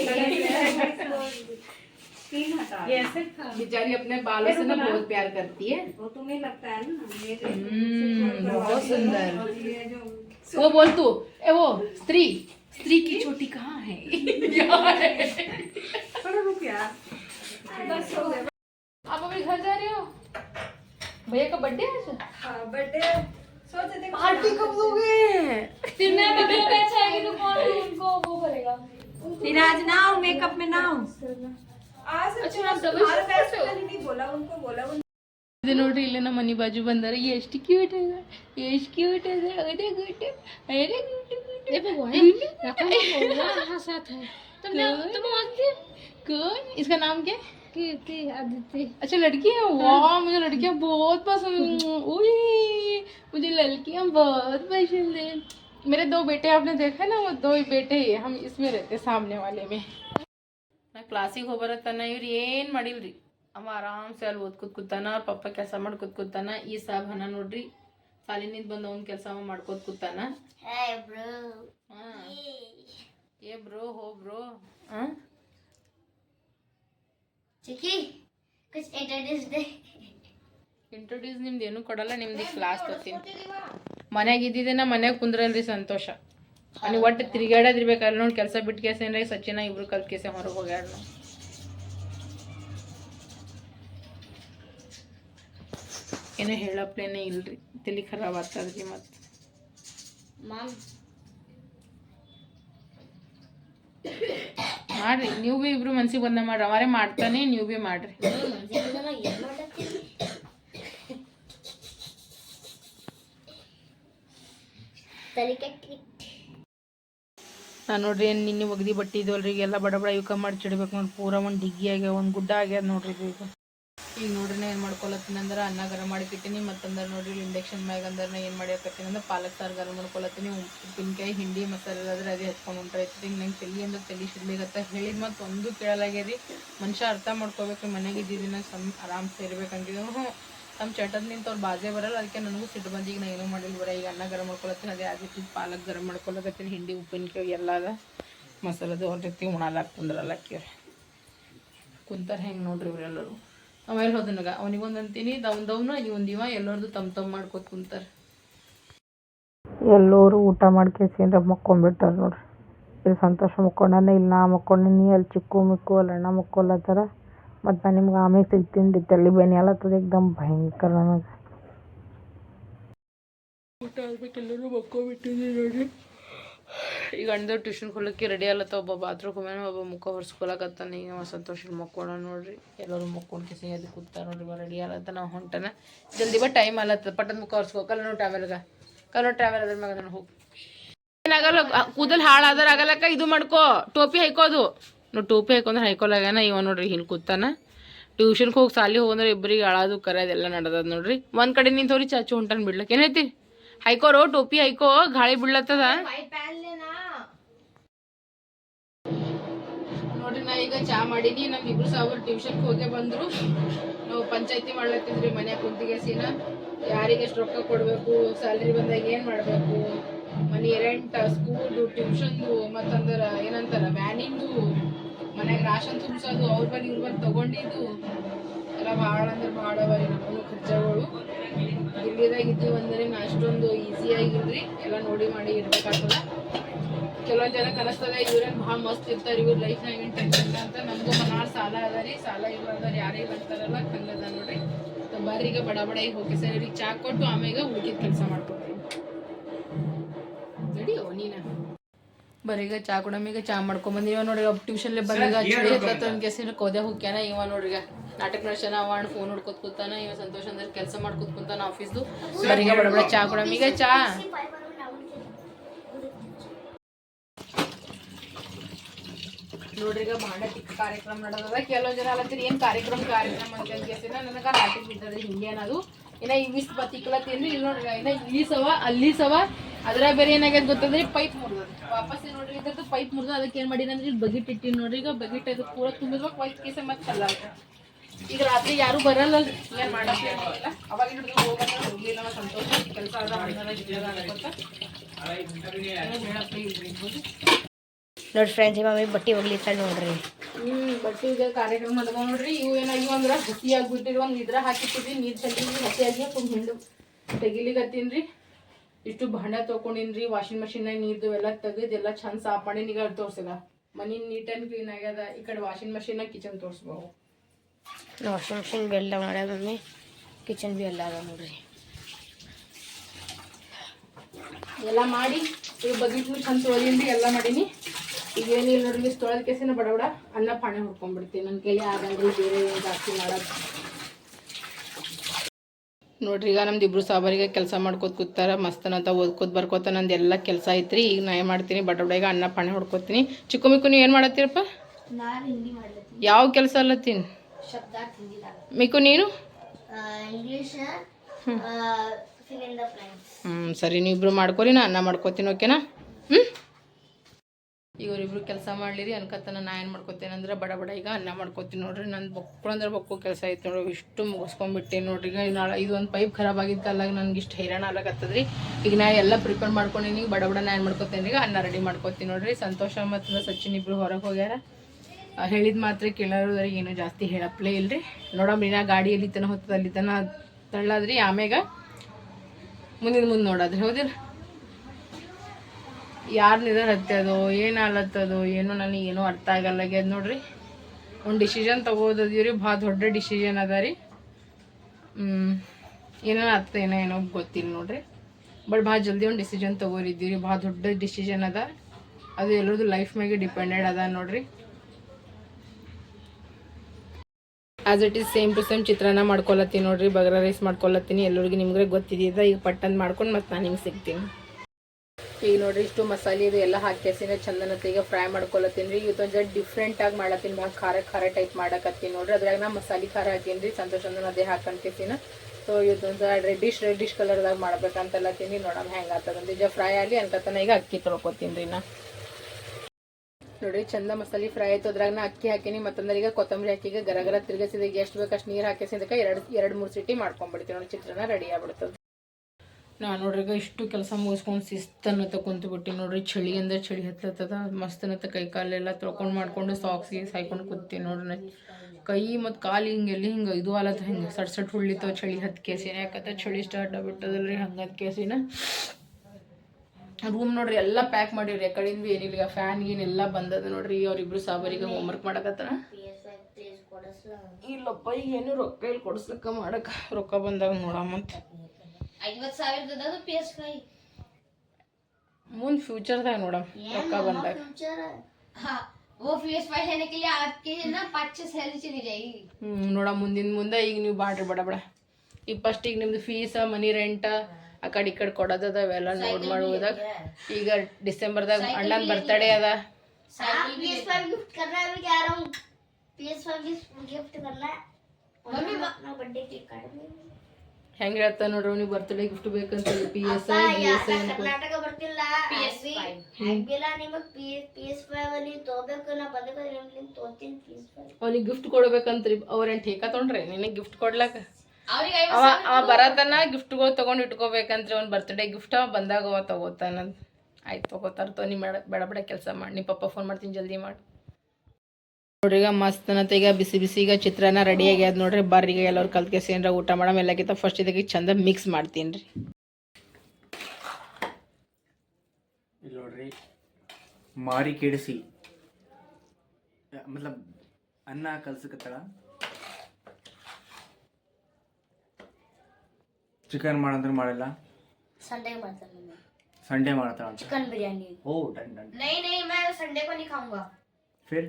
ये ऐसे बेचारी अपने बालों से ना बहुत प्यार करती है। वो तुम्हें लगता है ना हम्म, बहुत सुंदर। वो बोल तू ए वो स्त्री स्त्री की छोटी कहाँ है? (laughs) आप अभी घर जा रहे हो? भैया का बर्थडे है बर्थडे पार्टी कब दोगे फिर मैं अच्छा है कि तू कौन है उनको? वो करेगा। फिर आज ना हो मेकअप में ना हो ನೋಡ್ರಿ ಇಲ್ಲೇ ನಮ್ಮ ಮನೆ ಬಾಜು ಬಂದಾರ ಎಷ್ಟು ಕ್ಯೂಟ್ ಇದೆ ಎಷ್ಟು ಕ್ಯೂಟ್ ಇದೆ ಅದೇ ಗುಡ್ ಅದೇ कौन इसका नाम क्या कीर्ति आदित्य अच्छा लड़की है वाह मुझे लड़कियां बहुत पसंद उई मुझे लड़कियां बहुत पसंद है मेरे दो बेटे आपने देखा है ना वो दो ही बेटे ही हैं। हम इसमें रहते सामने वाले में ನಾ ಕ್ಲಾಸಿಗೆ ಹೋಗ್ಬರತ್ತಾನ ಇವ್ರು ಏನು ಮಾಡಿಲ್ರಿ? ಅಮ್ಮ ಆರಾಮ್ಸೆ ಅಲ್ಲಿ ಓದ್ ಕೂತಾನ ಪಪ್ಪ ಕೆಲಸ ಮಾಡಿ ಕೂತಾನ ಈ ಸಾಬ್ ಹಣ ನೋಡ್ರಿ ಸಾಲಿನಿಂದ ಬಂದು ಅವ್ನ ಕೆಲಸ ಮಾಡ್ಕೋತ ಕೂತಾನ. ಏ ಬ್ರೋ ಹೋ ಬ್ರೋ. ಇಂಟ್ರೊಡ್ಯೂಸ್ ನಿಮ್ದು ಏನು ಕೊಡಲ್ಲ ನಿಮ್ದು ಕ್ಲಾಸ್ ತೋತೀನಿ ಮನ್ಯಾಗ ಮನೆಗೆ ನಾ ಕುಂದ್ರಲ್ರಿ ಸಂತೋಷ. ಅಲ್ಲಿ ಒಟ್ಟು ತಿರುಗಾಡೋದಿರ್ಬೇಕು ನೋಡಿ ಕೆಲಸ ಬಿಟ್ಟು ಕೇಸ ಸಚಿನ ಇಬ್ರು ಕಲ್ತ್ ಕೇಸ ಹೊರಗೆ ಹೋಗ್ಯಾಡ ನಾವು ಏನೋ ಹೇಳಪ್ಲೇನೆ ಇಲ್ರಿ ತಲೆ ಖರಾಬ್ ಆಗ್ತದ್ರಿ ಮತ್ತು. ಮಾಡ್ರಿ ನೀವು ಭೀ ಇಬ್ರು ಮನ್ಸಿಗೆ ಬಂದ ಮಾಡ್ರಿ ಅವರೇ ಮಾಡ್ತಾನೆ ನೀವು ಭೀ ಮಾಡ್ರಿ. ತಲೆ ನಾನು ನೋಡ್ರಿ ಏನು ನಿನ್ನೆ ಒಗದಿ ಬಟ್ಟೆ ಇದ್ವಲ್ರಿ, ಈಗೆಲ್ಲ ಬಡ ಬಡ ಇವಕ್ಕ ಮಾಡಿ ಚಿಡ್ಬೇಕು ನೋಡಿ, ಪೂರ ಒಂದು ಡಿಗ್ಗಿ ಆಗ್ಯಾವ, ಒಂದು ಗುಡ್ಡ ಆಗ್ಯಾದ ನೋಡ್ರಿ ಈಗ ಈಗ ನೋಡ್ರಿ ನಾ ಏನು ಮಾಡ್ಕೊಳತ್ತೀನಿ ಅಂದ್ರೆ ಅನ್ನ ಗರಂ ಮಾಡಿಕಿಟ್ಟಿನಿ ಮತ್ತಂದ್ರೆ ನೋಡ್ರಿ ಇಂಡಕ್ಷನ್ ಮ್ಯಾಗ ಅಂದ್ರೆ ನಾ ಏನು ಮಾಡ್ಯಾಕತ್ತೀನಿ ಅಂದ್ರೆ ಪಾಲಕ್ ಸಾರು ಗರಂ ಮಾಡ್ಕೊಳತ್ತೀನಿ ಉಪ್ಪಿನಕಾಯಿ, ಹಿಂಡಿ, ಮಸಾಲೆ ಇಲ್ಲಾದ್ರೆ ಅದೇ ಹಚ್ಕೊಂಡು ಹೊಂಟ್ರೈತಿ ಈಗ ನಂಗೆ ತಲೆ ಅಂದ್ರೆ ತಲೆ ಸಿಡ್ಲಿಗತ್ತ ಹೇಳಿದ ಮತ್ತು ಒಂದು ಕೇಳಲಾಗ್ಯರಿ ಮನುಷ್ಯ ಅರ್ಥ ಮಾಡ್ಕೋಬೇಕು ಮನೆಗೆ ಇದ್ದಿದ್ದಿನ ಸಮ್ ಆರಾಮ್ಸೆ ಇರ್ಬೇಕಂತಿದ್ದು ಹ್ಞೂ ನಮ್ಮ ಚಟದ್ ನಿಂತ ಅವ್ರು ಬಾಜೆ ಬರಲ್ಲ, ಅದಕ್ಕೆ ನನಗೂ ಸಿಟ್ಟು ಬಂದು, ಈಗ ನಾ ಏನೂ ಮಾಡಿಲ್ಲ ಬರ, ಈಗ ಅನ್ನ ಗರಂ ಮಾಡ್ಕೊಳತ್ತೀನಿ, ಅದೇ ಆಗಿತ್ತು ಪಾಲಕ್ ಗರಂ ಮಾಡ್ಕೊಳಕತ್ತೀನಿ, ಹಿಂಡಿ ಉಪ್ಪಿನಕಾಯಿ ಎಲ್ಲ ಅದ ಮಸಾಲದು ಅವ್ರ ರೀತಿ ಉಣಲಾಕ ಕುಂದ್ರಲ್ಲ ಅಕ್ಕಿವ್ರಿ ಕುಂತಾರ ಹೆಂಗೆ ನೋಡ್ರಿ ಇವರೆಲ್ಲರೂ ಆಮೇಲೆ ಹೋದನಗ ಅವನಿಗೊಂದು ಅಂತೀನಿ ದವ್ದವ್ನ ಇವಂದು ಇವ, ಎಲ್ಲರದು ತಮ್ಮ ತಮ್ಮ ಮಾಡ್ಕೊತ ಕುಂತಾರೆ. ಎಲ್ಲರೂ ಊಟ ಮಾಡ್ಕೇಸಿಂದ ಮಕ್ಕೊಂಡ್ಬಿಟ್ಟಾರ ನೋಡ್ರಿ. ಇಲ್ಲಿ ಸಂತೋಷ ಮಕ್ಕೊಂಡಾನೆ, ಇಲ್ಲಿ ನಾ ಮಕ್ಕೊಂಡಿನಿ, ಅಲ್ಲಿ ಚಿಕ್ಕು ಮಿಕ್ಕು, ಅಲ್ಲಿ ಅಣ್ಣ ಮಕ್ಕೊಲ್ಲತ್ತಾರ ಮತ್ತು ನಾನು ನಿಮ್ಗೆ ಆಮೇಲೆ ಸಿಗ್ತೀನಿ ತಲೆ ಬೇನೆ ಅಲ್ಲತ್ತದ ಏಕ್ದಮ್ ಭಯಂಕರ ನನಗೆ. ಊಟ ಆಗ್ಬೇಕು ಎಲ್ಲರೂ ಮಕ್ಕೋಬಿಟ್ಟಿದ್ದೀನಿ ನೋಡಿ. ಈಗ ಅಣ್ಣದವ್ರು ಟ್ಯೂಷನ್ ಕೊಡ್ಲಿಕ್ಕೆ ರೆಡಿ ಆಲತ್ತ ಒಬ್ಬ ಬಾತ್ರೂಮ್ ಹೋಗ್ಯಾನ ಒಬ್ಬ ಮುಖ ಹೊರ್ಸ್ಕೊಳಕತ್ತಾನ ಈಗ ಸಂತೋಷ ಮಕ್ಕೋಣ ನೋಡ್ರಿ. ಎಲ್ಲರೂ ಮಕ್ಕೊಂಡು ಕಿಸಿ ಅದು ಕೂತಾರ ನೋಡ್ರಿ ರೆಡಿ ಆಲತ್ತ ನಾವು ಹೊಂಟನ. ಜಲ್ದಿ ಬಾ ಟೈಮ್ ಆಲತ್ತದ ಪಟ್ಟದ ಮುಖ ಹೊರಿಸ್ಕೋ ಕಲ್ಲ ನೋಡಿ ಟ್ರಾವೆಲ್ಗೆ ಕಲ್ಲ ಟ್ರಾವೆಲ್ ಅದ್ರ ಮ್ಯಾಗ ನಾನು ಹೋಗಿ. ಏನಾಗಲ್ಲ ಕೂದಲು ಹಾಳಾದ್ರ ಆಗಲ್ಲಕ್ಕ ಇದು ಮಾಡ್ಕೋ. ಟೋಪಿ ಹಾಕೋದು ನೋಡಿ ಟೋಪಿ ಹಾಕೊಂಡ್ರೆ ಹೈಕೊಲಾಗ್ಯಾನ ಇವ ನೋಡ್ರಿ ಹಿಂಗೆ ಕೂತಾನ. ಟ್ಯೂಷನ್ಗೆ ಹೋಗಿ ಸಾಲಿ ಹೋಗಂದ್ರೆ ಇಬ್ಬರಿಗೆ ಅಳೋದು ಕರೆಯೋದೆಲ್ಲ ನಡೆದದ ನೋಡ್ರಿ. ಒಂದ್ ಕಡೆ ನಿಂತವ್ರಿ ಚಾಚು ಹೊಂಟನ್ ಬಿಡ್ಲಕ್. ಏನೈತಿ ಹೈಕೋರೋ ಟೋಪಿ ಹೈಕೋ ಗಾಳಿ ಬಿಡ್ಲತ್ತದ ನೋಡ್ರಿ, ನಾ ಈಗ ಚಾ ಮಾಡೀನಿ. ನಮ್ ಇಬ್ರು ಸಾವಿರ ಟ್ಯೂಷನ್ಗೆ ಹೋಗೇ ಬಂದ್ರು. ನಾವು ಪಂಚಾಯತಿ ಮಾಡ್ಲತ್ತಿದ್ರಿ ಮನ್ಯಾಗ ಕುಂತಿಗೆ ಸೀನ ಯಾರಿಗೆ ಎಷ್ಟು ರೊಕ್ಕ ಕೊಡಬೇಕು ಸ್ಯಾಲ್ರಿ ಬಂದಾಗ ಏನು ಮಾಡಬೇಕು? ಮನಿ ರೆಂಟ್ ಸ್ಕೂಲ್ದು, ಟ್ಯೂಷನ್ದು, ಮತ್ತಂದ್ರ, ಏನಂತಾರ, ವ್ಯಾನಿಂದು. ಮನ್ಯಾಗ ರಾಷನ್ ತುಂಬಿಸೋದು ಅವ್ರ ಬಳಿ ಇವ್ರ ಬಂದು ತಗೊಂಡಿದ್ದು ಎಲ್ಲ ಭಾಳ ಅಂದ್ರೆ ಭಾಳ ಬರೀ ನಮ್ಮ ಖರ್ಚಗಳು. ದಿಲ್ಲಿದಾಗ ಇದ್ದೀವಿ ಅಂದ್ರೆ ಅಷ್ಟೊಂದು ಈಸಿ ಆಗಿಲ್ರಿ ಎಲ್ಲ ನೋಡಿ ಮಾಡಿ ಇರ್ಬೇಕಾಗ್ತದ. ಕೆಲವೊಂದು ಜನ ಕನಸ್ತದ ಇವ್ರೇನು ಭಾಳ ಮಸ್ತ್ ಇರ್ತಾರೆ. ಇವ್ರ ಲೈಫ್ನಾಗ ಏನು ಟೆನ್ಷನ್ ಅಂತ. ನಮಗೂ ಮನಾರ್ ಸಾಲ ಅದ ರೀ. ಸಾಲ ಇಲ್ಲದವ್ರು ಯಾರೇ ಬರ್ತಾರಲ್ಲ ಕಲ್ಲದ ನೋಡ್ರಿ. ಬರ್ರಿ ಈಗ ಬಡ ಬಡ ಈಗ ಹೋಗಿ ಸರ್ ಇವ್ರಿಗೆ ಚಾ ಕೊಟ್ಟು ಆಮೇಲೆ ಉಳ್ಕಿದ ಕೆಲಸ ಮಾಡ್ಕೊಡ್ತೀನಿ. ನಡಿಯೋ ನೀನ? ಬರೀಗ ಚಾ ಕುಡಮಿಗೆ ಚಾ ಮಾಡ್ಕೊಂಡ್ ಬಂದಿವ ನೋಡ್ರಿ ಟ್ಯೂಷನ್ಲೆ ಬಂದಾಗ ಚಳಿ ಕೆಸಿನ ಕೋದೆ ಹೋಗ್ಯಾನ ಇವ ನೋಡ್ರಿಗ ನಾಟಕ ನಡ್ಸ್ಯಾನ ಅವ ಫೋನ್ ನೋಡ್ಕೊತ್ ಕೂತಾನ ಇವ ಸಂತೋಷ ಅಂದ್ರೆ ಕೆಲಸ ಮಾಡ್ಕೋತ್ ಕುಂತಾನ ಆಫೀಸ್ದು ಬರೀಗ ಬಡಬಡ ಬಡ ಚಾ ಕುಡಮಿಗ ಚಾ. ನೋಡ್ರಿ ಈಗ ತಿಕ್ಕ ಕಾರ್ಯಕ್ರಮ ನಡೆದದ. ಕೆಲವೊಂದ್ ಜನ ಅಲ್ಲತ್ತೀರಿ ಏನ್ ಕಾರ್ಯಕ್ರಮ ಕಾರ್ಯಕ್ರಮ ಅಂತ ಕೇಸಿನ ನನಗ ನಾಟಕ ಬಿದ್ದದ ಹಿಂಗೆ ಅನ್ನೋದು ಇನ್ನ ಇವಿಸ್ ಬತ್ತಿಕ್ಲತ್ತೇನ್ರಿ ಇಲ್ಲಿ ನೋಡ್ರಿ, ಇನ್ನ ಇಲ್ಲಿ ಸವ, ಅಲ್ಲಿ ಸವ ಅದ್ರ ಬೇರೆ ಏನಾಗ್ಯದ ಗೊತ್ತಂದ್ರೆ? ಪೈಪ್ ಮುರಿದ ವಾಪಸ್ ನೋಡ್ರಿ, ಇದ್ರದ್ದು ಪೈಪ್ ಮುರಿದ ಅದಕ್ಕೆ ಏನು ಮಾಡಿ ಅಂದ್ರೆ ಇಲ್ಲಿ ಬಗಿಟ್ ಇಟ್ಟಿನಿ ನೋಡ್ರಿ. ಈಗ ಬಗಿಟ್ ಅದು ಪೂರ ತುಂಬಿದ್ಬೇಕು ವೈಟ್ ಕೇಸ ಮತ್ತೆ ಚಲ್ಲ ಈಗ ರಾತ್ರಿ ಯಾರು ಬರಲ್ಲ ಏನು ಮಾಡಕ್ಕೆ ಅವಾಗ ಹಿಡಿದು ಸಂತೋಷ. ಕೆಲಸ ಅದ ಅಂತ ಹೇಳಪ್ಪ. ನೋಡಿ ಫ್ರೆಂಡ್ಸ್ ಮಮ್ಮಿ ಬಟ್ಟೆ ಒಗ್ಲಿತ್ತಾಳೆ ನೋಡ್ರಿ. ಹ್ಮ್ ಬಟ್ಟೆ ಈಗ ಕಾರ್ಯಕ್ರಮ ನಡೆದ ನೋಡ್ರಿ. ಇವು ಏನಾಗಿ ಅಂದ್ರೆ ಹಸಿ ಆಗ್ಬಿಟ್ಟಿರಿ ಒಂದು ಇದ್ರ ಹಾಕಿಟ್ಟಿದ್ರಿ ನೀರು ಚೆಲ್ಲಿದ್ರಿ ಹಸಿಯಾಗಿ ಫುಲ್ ಹಿಂಡು ತೆಗಿಲಿಗತ್ತೀನ್ರಿ ಇಷ್ಟು ಭಾಂಡ ತೊಗೊಂಡಿನ್ರಿ ವಾಷಿಂಗ್ ಮಷಿನ್ನಾಗ ನೀರ್ದು ಎಲ್ಲ ತೆಗೆದು ಎಲ್ಲ ಚಂದ ಸಾಫ್ ಮಾಡಿ ಈಗ ತೋರ್ಸಿದ. ಮನಿ ನೀಟ್ ಆ್ಯಂಡ್ ಕ್ಲೀನ್ ಆಗ್ಯದ. ಈ ಕಡೆ ವಾಷಿಂಗ್ ಮಷಿನ್ನಾಗ ಕಿಚನ್ ತೋರಿಸ್ಬೋದು ವಾಷಿಂಗ್ ಮಿಷಿನ್ ಬೆಲ್ಲ ಎಲ್ಲ ಮಾಡ್ಯಾವ ಮಮ್ಮಿ. ಕಿಚನ್ ಬಿ ಎಲ್ಲ ಅದ ನೋಡ್ರಿ. ಎಲ್ಲ ಮಾಡಿ ಈಗ ಬಗಿಟ್ನು ಚಂದ ತೊಳೆದಿನ್ರಿ. ಎಲ್ಲ ಮಾಡೀನಿ. ಈಗ ಏನಿಲ್ಲ ನೋಡ್ರಿ ತೊಳೆದ ಕೇಸಿನ ಬಡ ಬಡ ಅನ್ನ ಪಾಣೆ ಹುಡ್ಕೊಂಡ್ಬಿಡ್ತೀನಿ ನನ್ನ ಕೈಲಿ ಆಗಲ್ರಿ ಬೇರೆ ಏನು ಜಾಸ್ತಿ ಮಾಡೋದು ನೋಡ್ರಿ ಈಗ ನಮ್ದು ಇಬ್ರು ಸಾಬಾರಿಗೆ ಕೆಲಸ ಮಾಡ್ಕೋತ ಕೂತಾರ ಮಸ್ತನಂತ ಓದ್ಕೋತ ಬರ್ಕೋತ ನಂದು ಎಲ್ಲ ಕೆಲಸ ಐತ್ರಿ. ಈಗ ನಾ ಏನು ಮಾಡ್ತೀನಿ ಬಡ ಬಡ ಈಗ ಅನ್ನ ಪಾಣೆ ಹೊಡ್ಕೋತೀನಿ ಚಿಕ್ಕ ಮಿಕ್ಕು ನೀವು ಏನು ಮಾಡತ್ತೀರಪ್ಪ? ಯಾವ ಕೆಲಸ ಅಲ್ಲತ್ತೀನಿ? ಮಿಕ್ಕು ನೀನು? ಇಂಗ್ಲೀಷ್ ಹ್ಞೂ ಸರಿ ನೀವಿಬ್ರು ಮಾಡ್ಕೊರಿ ನಾ ಅನ್ನ ಮಾಡ್ಕೋತೀನಿ ಓಕೆನಾ? ಹ್ಞೂ ಈಗ ಕೆಲಸ ಮಾಡಲಿರಿ, ಅನ್ಕತ್ತನ ನಾ ಏನು ಮಾಡ್ಕೋತೀನಿ ಅಂದ್ರೆ ಬಡ ಬಡ ಈಗ ಅನ್ನ ಮಾಡ್ಕೋತೀನಿ ನೋಡ್ರಿ. ನನ್ನ ಬೊಕ್ಳು ಅಂದ್ರೆ ಬೊಕ್ಕು ಕೆಲಸ ಐತೆ ನೋಡ್ರಿ. ಇಷ್ಟು ಮುಗಿಸ್ಕೊಂಡ್ಬಿಟ್ಟೆ ನೋಡ್ರಿ. ಈಗ ನಾಳೆ ಇದು ಒಂದು ಪೈಪ್ ಖರಾಬ್ ಆಗಿದ್ದಲ್ಲ ನನಗೆ ಇಷ್ಟು ಹೈರಾಣ ಆಗತ್ತದ್ರಿ ಈಗ ನಾ ಎಲ್ಲ ಪ್ರಿಪೇರ್ ಮಾಡ್ಕೊಂಡಿನಿ, ಬಡ ಬಡ ನಾ ಏನು ಮಾಡ್ಕೋತೀನಿ ಈಗ ಅನ್ನ ರೆಡಿ ಮಾಡ್ಕೋತೀನಿ ನೋಡ್ರಿ. ಸಂತೋಷ ಮತ್ತು ಸಚಿನ್ ಇಬ್ರು ಹೊರಗೆ ಹೋಗ್ಯಾರ. ಹೇಳಿದ ಮಾತ್ರ ಕೇಳೋದ್ರಿಗೆ ಏನು ಜಾಸ್ತಿ ಹೇಳಪ್ಲೇ ಇಲ್ರಿ. ನೋಡಮ್ರಿ ನಾ ಗಾಡಿ ಎಲ್ಲಿ ತನ ಹೊತ್ತದಲ್ಲಿ ತನ ತಳ್ಳಾದ್ರಿ. ಆಮ್ಯಾಗ ಮುಂದಿನ ಮುಂದೆ ನೋಡೋದ್ರಿ. ಹೌದಿಲ್ಲ ಯಾರು ನಿಧಾನ ಹತ್ತದೋ ಏನು ಆಲತ್ತದೋ, ಏನೋ ನನಗೆ ಏನೋ ಅರ್ಥ ಆಗಲ್ಲಾಗ್ಯದ ನೋಡ್ರಿ, ಒಂದು ಡಿಸಿಷನ್ ತಗೋದದೀವಿ ರೀ ಭಾಳ ದೊಡ್ಡ ಡಿಸಿಷನ್ ಅದ ರೀ. ಏನೇನು ಅರ್ಥ ಏನೋ ಏನೋ ಗೊತ್ತಿಲ್ಲ ನೋಡ್ರಿ. ಬಟ್ ಭಾಳ ಜಲ್ದಿ ಒಂದು ಡಿಸಿಷನ್ ತಗೋರಿದ್ದೀವಿ ರೀ ಭಾಳ ದೊಡ್ಡ ಡಿಸಿಷನ್ ಅದ. ಅದು ಎಲ್ಲರದು ಲೈಫ್ ಮ್ಯಾಗೆ ಡಿಪೆಂಡೆಡ್ ಅದ ನೋಡ್ರಿ. As it is same to same ಚಿತ್ರಾನ್ನ ಮಾಡ್ಕೊಳತ್ತೀನಿ ನೋಡ್ರಿ, ಬಗರ ರೈಸ್ ಮಾಡ್ಕೊಳತ್ತೀನಿ. ಎಲ್ಲರಿಗೂ ನಿಮ್ಗೆ ಗೊತ್ತಿದೆಯಾ ಈಗ ಪಟ್ಟಂದು ಮಾಡ್ಕೊಂಡು ಮತ್ತೆ ನಾನು ಹಿಂಗೆ ಸಿಗ್ತೀನಿ. ಈಗ ನೋಡ್ರಿ ಇಷ್ಟು ಮಸಾಲೆ ಇದು ಎಲ್ಲ ಹಾಕ್ಯಾಸಿನ ಚಂದನ ಈಗ ಫ್ರೈ ಮಾಡ್ಕೊಳತ್ತೀನಿ ರೀ. ಇವತ್ತು ಒಂದು ಡಿಫ್ರೆಂಟ್ ಆಗಿ ಮಾಡತ್ತೀನಿ. ಭಾಳ ಖಾರ ಖಾರ ಟೈಪ್ ಮಾಡಕತ್ತೀನಿ ನೋಡ್ರಿ. ಅದ್ರಾಗ ನಾ ಮಸಾಲೆ ಖಾರ ಹಾಕೀನಿ ರೀ. ಸಂತೋಷ ಚಂದನ ಅದೇ ಹಾಕಂತೇಸಿನ ಸೊ ಇವತ್ತೊಂದು ರೆಡ್ಡಿಶ್ ರೆಡ್ಡಿಶ್ ಕಲರ್ದಾಗ ಮಾಡ್ಬೇಕಂತಲ್ಲತ್ತೀನಿ ನೋಡೋಣ ಹೆಂಗೆ ಆಗ್ತದಂತ ಈಗ ಫ್ರೈ ಆಗಲಿ ಅನ್ಕತನ ಈಗ ಅಕ್ಕಿ ತೊಳ್ಕೊತೀನಿ ರೀ ನಾ. ನೋಡ್ರಿ ಚಂದ ಮಸಾಲೆ ಫ್ರೈ ಆಯ್ತು. ಅದ್ರಾಗ ನಾ ಅಕ್ಕಿ ಹಾಕಿನಿ. ಮತ್ತಂದ್ರೆ ಈಗ ಕೊತ್ತಂಬರಿ ಹಾಕಿ ಗರ ಗರ ತಿರ್ಗಿಸಿದ ಈಗ ಎಷ್ಟು ಬೇಕು ನೀರು ಹಾಕಿಸಿದಕ್ಕೆ ಎರಡು ಎರಡು ಮೂರು ಸಿಟಿ ಮಾಡ್ಕೊಂಡ್ಬಿಡ್ತೀನಿ ನೋಡಿ. ಚಿತ್ರನ ರೆಡಿ ಆಗ್ಬಿಡ್ತದೆ. ನಾನು ನೋಡ್ರಿಗ ಇಷ್ಟು ಕೆಲಸ ಮುಗಿಸ್ಕೊಂಡು ಶಿಸ್ತನ್ನತ್ತ ಕುಂತು ಬಿಟ್ಟು ನೋಡ್ರಿ, ಚಳಿ ಅಂದ್ರೆ ಚಳಿ ಹತ್ತದ ಮಸ್ತನತ್ತ ಕೈ ಕಾಲೆಲ್ಲ ತೊಳ್ಕೊಂಡು ಮಾಡ್ಕೊಂಡು ಸಾಕ್ಸ್ ಗೀಸ್ ಹಾಕೊಂಡು ಕೂತೀನಿ ನೋಡ್ರಿ ನಾ. ಕೈ ಮತ್ತು ಕಾಲು ಹಿಂಗೆ ಎಲ್ಲಿ ಹಿಂಗೆ ಇದು ಆಲತ್ತ ಹಿಂಗೆ? ಸಟ್ ಸಟ್ ಹುಳ್ಳಿತಾವ ಚಳಿ ಹತ್ತು ಕೇಸಿನ. ಯಾಕಂದ್ರೆ ಚಳಿ ಸ್ಟಾರ್ಟ್ ಆಗ್ಬಿಟ್ಟದಲ್ರಿ ಹಂಗದ ಕೇಸಿನ. ರೂಮ್ ನೋಡ್ರಿ ಎಲ್ಲ ಪ್ಯಾಕ್ ಮಾಡಿವ್ರಿ ಕಡೆಯಿಂದ ಭೀ ಏನಿಲ್ಲ. ಫ್ಯಾನ್ ಗೀನ್ ಎಲ್ಲ ಬಂದದ ನೋಡ್ರಿ, ಅವ್ರಿಬ್ರು ಸಾಬರಿಗೆ ಹೋಮ್ವರ್ಕ್ ಮಾಡಕತ್ತಾರ. ಇಲ್ಲಪ್ಪ, ಈಗ ಏನು ರೊಕ್ಕ ಇಲ್ಲಿ, ಕೊಡ್ಸ್ಲಕ್ಕ ಮಾಡಕ್ಕೆ ರೊಕ್ಕ ಬಂದಾಗ ನೋಡಮ್ಮಂತ ಐವತ್ತು ಸಾವಿರದ ಪಿ ಎಸ್ ಫೈ ಮುಂದೆ ಫ್ಯೂಚರ್ದಾಗ ನೋಡಮ್ ರೊಕ್ಕ ಬಂದಾಗ हाँ वो पी एस फाइव लेने के लिए आपकी ना पच्चीस सैलरी चली जाएगी ಹ್ಞೂ ನೋಡ ಮುಂದಿನ ಮುಂದೆ ಈಗ ನೀವು ಬಾಡ್ರಿ ಬಡ ಬಡ ಈಗ ಫಸ್ಟ್ ಈಗ ನಿಮ್ದು ಫೀಸ ಮನಿ ರೆಂಟ ಆ ಕಡೆ ಈ ಕಡೆ ಕೊಡೋದದ ಅವೆಲ್ಲ ನೋಡ್ ಮಾಡುವುದಾಗ ಈಗ ಡಿಸೆಂಬರ್ದಾಗ ಅಣ್ಣನ ಬರ್ತಡೇ ಅದ पी एस फाइव गिफ्ट करना है मैं कह रहा हूँ पी एस फाइव गिफ्ट करना है मम्मी अपना बर्थडे केक काटेंगे ಹೆಂಗೆ ಹೇಳ್ತಾ ನೋಡ್ರಿ ಅವ್ನಿಗೆ ಬರ್ತಡೇ ಗಿಫ್ಟ್ ಬೇಕಂತ P S I B S I Karnataka ಬರ್ತಿಲ್ಲ? ಪಿ ಎಸ್ ಹಂಗಿಲ್ಲ ನಿಮಗೆ ಪಿ ಪಿ ಎಸ್ ಫೈವ್ ಅಲ್ಲಿ ತೋಬೇಕು ನಾ ಬದಕ ನಿಮ್ಗೆ ತೋತೀನಿ ಪಿ ಎಸ್ ಫೈವ್ ಅವ್ನಿಗೆ ಗಿಫ್ಟ್ ಕೊಡ್ಬೇಕಂತ್ರಿ ಅವ್ರೇನು ಠೇಕ ತೊಗೊಂಡ್ರಿ ನಿನಗೆ ಗಿಫ್ಟ್ ಕೊಡ್ಲಾಕ. ಅವ ಅವ ಬರತನ ಗಿಫ್ಟ್ಗಳು ತೊಗೊಂಡು ಇಟ್ಕೋಬೇಕಂತ್ರಿ ಅವ್ನ ಬರ್ತ್ಡೇ ಗಿಫ್ಟ್ ಅವ ಬಂದಾಗ ಅವ ತಗೋತಾನ. ಆಯ್ತು ತಗೋತಾರ ತೋ ನೀ ಬೇಡ ಬೇಡ ಬೇಡ ಕೆಲಸ ಮಾಡಿ ನಿಮ್ಮ ಪಪ್ಪ ಫೋನ್ ಮಾಡ್ತೀನಿ ಜಲ್ದಿ ಮಾಡಿ. ನೋಡ್ರಿ ಈಗ ಮಸ್ತ್ ಅನ್ನತ್ತ ಈಗ ಬಿಸಿ ಬಿಸಿ ಈಗ ಚಿತ್ರಾನ್ನ ರೆಡಿ ಆಗ್ಯದ ನೋಡ್ರಿ ಬರ್ರಿ ಈಗ ಎಲ್ಲರೂ ಕಲ್ತ್ಕೇಸಿ ಏನಾರ ಊಟ ಮಾಡಮ್ ಎಲ್ಲಕ್ಕಿಂತ ಫಸ್ಟ್ ಇದಕ್ಕೆ ಚಂದ ಮಿಕ್ಸ್ ಮಾಡ್ತೀನಿ ರೀ ಇಲ್ಲಿ ನೋಡ್ರಿ ಮಾರಿ ಕೆಡಿಸಿ ಮತ್ಲಬ್ ಅನ್ನ ಕಲ್ಸಕತ್ತಾಳ ಚಿಕನ್ ಮಾಡಂದ್ರೆ ಮಾಡಿಲ್ಲ संडे को मारता हूँ मैं ಸಂಡೇ ಮಾಡ್ತಾಳ ಅಂತ chicken biryani oh done done नहीं नहीं मैं संडे को नहीं खाऊंगा ಫಿರ್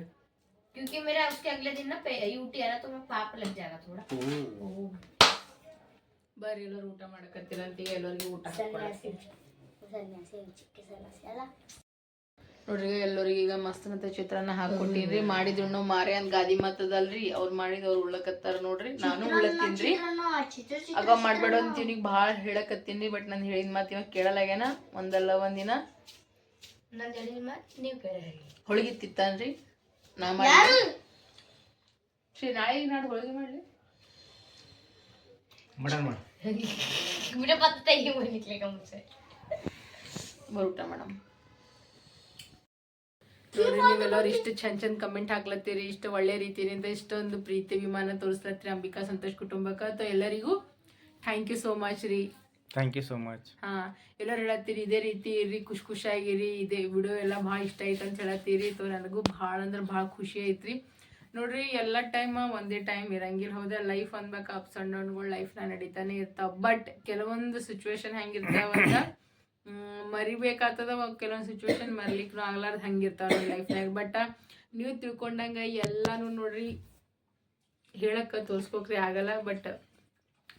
क्योंकि मेरा उसके अगले दिन ना यूटी है ना तो मैं पाप लग जाएगा थोड़ा ಓ ಬರ್ರಿ ಎಲ್ಲರೂ ಊಟ ಮಾಡಕತ್ತೀರಂತ ಎಲ್ಲರಿಗೂ ಊಟ सन्यासी सन्यासी चिक्के सन्यासी ಅಲ್ಲ ನೋಡ್ರಿ ಎಲ್ಲರಿಗೆ ಈಗ ಮಸ್ತ್ ಮತ್ತೆ ಚಿತ್ರಾನ್ನ ಹಾಕೊಟ್ಟಿನ್ರಿ ಮಾಡಿದ್ರು ಮಾರಿ ಅಂತ ಗಾದಿ ಮಾತದಲ್ರಿ ಅವ್ರು ಮಾಡಿದ ಅವ್ರು ಉಳ್ಳಕತ್ತಾರ ನೋಡ್ರಿ ನಾನು ಉಳ್ಳತ್ತೀನ್ರಿ ಆಗ ಮಾಡ್ಬೇಡ ಅಂತ ಇವ್ನಿಗೆ ಭಾಳ ಹೇಳಕತ್ತೀನ್ರಿ ಬಟ್ ನಾನು ಹೇಳಿದ ಮಾತು ಇವಾಗ ಕೇಳಲಾಗ್ಯಾನ ಒಂದಲ್ಲ ಒಂದಿನ ನಾನು ನಾ ಮಾಡಿ. ಶ್ರೀ ನಾಳೆ ನಾಡು ಹೋಳಿಗೆ ಮಾಡಲಿ. ಮಟನ್ ಮಾಡು. ಗಿಡ ಪತ್ತೆ ಬರ್ಲಿಕ್ಕೆ ಮುಂಚೆ. ಬರುಟ ಮೇಡಮ್. ನೋಡ್ರಿ ನೀವೆಲ್ಲರೂ ಇಷ್ಟು ಚಂದ ಚಂದ ಕಮೆಂಟ್ ಹಾಕ್ಲತ್ತೀರಿ ಇಷ್ಟ ಒಳ್ಳೆ ರೀತಿಯಿಂದ ಇಷ್ಟೊಂದು ಪ್ರೀತಿ ವಿಮಾನ ತೋರಿಸ್ಲತ್ತೀರಿ ಅಂಬಿಕಾ ಸಂತೋಷ್ ಕುಟುಂಬಕ್ಕೆ. ಅಥವಾ ಎಲ್ಲರಿಗೂ ಥ್ಯಾಂಕ್ ಯು ಸೋ ಮಚ್ ರೀ. ಥ್ಯಾಂಕ್ ಯು ಸೋ ಮಚ್ ಹಾ, ಎಲ್ಲರೂ ಹೇಳತ್ತೀರಿ, ಇದೇ ರೀತಿ ಇರ್ರಿ, ಖುಷಿ ಖುಷಿಯಾಗಿರಿ ಇದೇ ವಿಡಿಯೋ ಎಲ್ಲ ಭಾಳ ಇಷ್ಟ ಆಯ್ತು ಅಂತ ಹೇಳತ್ತೀರಿ. ತೋ, ನನಗೂ ಭಾಳ ಅಂದ್ರೆ ಭಾಳ ಖುಷಿ ಐತ್ರಿ. ನೋಡ್ರಿ, ಎಲ್ಲ ಟೈಮ್ ಒಂದೇ ಟೈಮ್ ಇರಂಗಿಲ್ಲ, ಹೌದಾ? ಲೈಫ್ ಅನ್ಬೇಕು ಅಪ್ಸ್ ಅಂಡ್ ಡೌನ್ಗಳು ಲೈಫ್ನ ನಡೀತಾನೆ ಇರ್ತಾವ. ಬಟ್ ಕೆಲವೊಂದು ಸಿಚುವೇಶನ್ ಹೆಂಗಿರ್ತಾವ ಅಂತ ಮರಿಬೇಕಾಗ್ತದ ಕೆಲವೊಂದು ಸಿಚುವೇಶನ್ ಮರಿಲಿಕ್ಕೂ ಆಗ್ಲಾರ್ದು ಹಂಗಿರ್ತಾವ ನಮ್ಮ ಲೈಫ್ನಾಗ ಬಟ್ ನೀವು ತಿಳ್ಕೊಂಡಂಗೆ ಎಲ್ಲಾನು ನೋಡ್ರಿ, ಹೇಳಕ್ಕೆ ತೋರ್ಸ್ಕೋಕ್ರಿ ಆಗಲ್ಲ. ಬಟ್